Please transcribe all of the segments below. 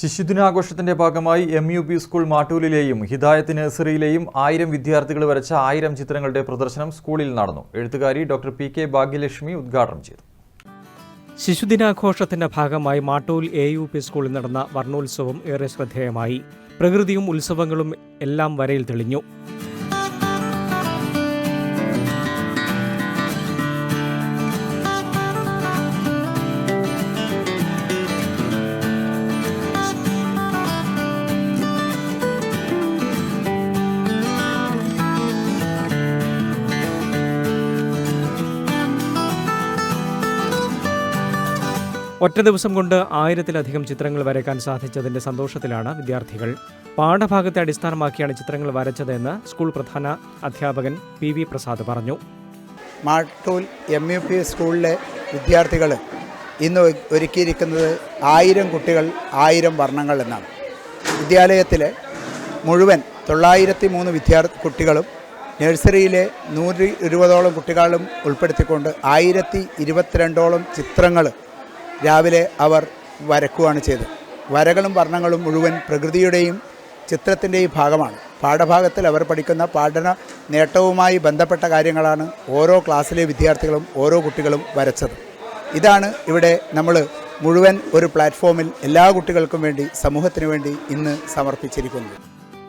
ശിശുദിനാഘോഷത്തിന്റെ ഭാഗമായി M U P school മാട്ടൂലിലെയും ഹിദായത്ത് നഴ്സറിയിലെയും ആയിരം വിദ്യാർത്ഥികൾ വരച്ച ആയിരം ചിത്രങ്ങളുടെ പ്രദർശനം സ്കൂളിൽ നടന്നു. എഴുത്തുകാരി ഡോക്ടർ പി കെ ഭാഗ്യലക്ഷ്മി ഉദ്ഘാടനം ചെയ്തു. ശിശുദിനാഘോഷത്തിന്റെ ഭാഗമായി മാട്ടൂൽ എ യു പി സ്കൂളിൽ നടന്ന വർണോത്സവം ഏറെ ശ്രദ്ധേയമായി. പ്രകൃതിയും ഉത്സവങ്ങളും എല്ലാം വരയിൽ തെളിഞ്ഞു. ഒറ്റ ദിവസം കൊണ്ട് ആയിരത്തിലധികം ചിത്രങ്ങൾ വരയ്ക്കാൻ സാധിച്ചതിന്റെ സന്തോഷത്തിലാണ് വിദ്യാർത്ഥികൾ. പാഠഭാഗത്തെ അടിസ്ഥാനമാക്കിയാണ് ചിത്രങ്ങൾ വരച്ചതെന്ന് സ്കൂൾ പ്രധാന അധ്യാപകൻ പി വി പ്രസാദ് പറഞ്ഞു. മാട്ടൂൽ എം യു പി സ്കൂളിലെ വിദ്യാർത്ഥികൾ ഇന്ന് ഒരുക്കിയിരിക്കുന്നത് ആയിരം കുട്ടികൾ ആയിരം വർണങ്ങൾ എന്നാണ്. വിദ്യാലയത്തിലെ മുഴുവൻ തൊള്ളായിരത്തി മൂന്ന് വിദ്യാർത്ഥി കുട്ടികളും നഴ്സറിയിലെ നൂറ്റി ഇരുപതോളം കുട്ടികളും ഉൾപ്പെടുത്തിക്കൊണ്ട് ആയിരത്തി ഇരുപത്തിരണ്ടോളം ചിത്രങ്ങൾ രാവിലെ അവർ വരക്കുകയാണ് ചെയ്തത്. വരകളും വർണങ്ങളും മുഴുവൻ പ്രകൃതിയുടെയും ചിത്രത്തിന്റെയും ഭാഗമാണ്. പാഠഭാഗത്തിൽ അവർ പഠിക്കുന്ന പഠന നേട്ടവുമായി ബന്ധപ്പെട്ട കാര്യങ്ങളാണ് ഓരോ ക്ലാസ്സിലെ വിദ്യാർത്ഥികളും ഓരോ കുട്ടികളും വരച്ചത്. ഇതാണ് ഇവിടെ നമ്മൾ മുഴുവൻ ഒരു പ്ലാറ്റ്ഫോമിൽ എല്ലാ കുട്ടികൾക്കും വേണ്ടി സമൂഹത്തിന് വേണ്ടി ഇന്ന് സമർപ്പിച്ചിരിക്കുന്നത്.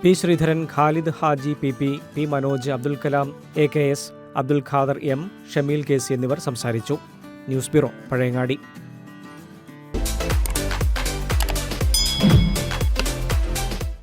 P Sreedharan Khalid Haji P P P Manoj Abdul Kalam A K S Abdul Khader M Shameel K C എന്നിവർ സംസാരിച്ചു. News bureau Pazhayangadi.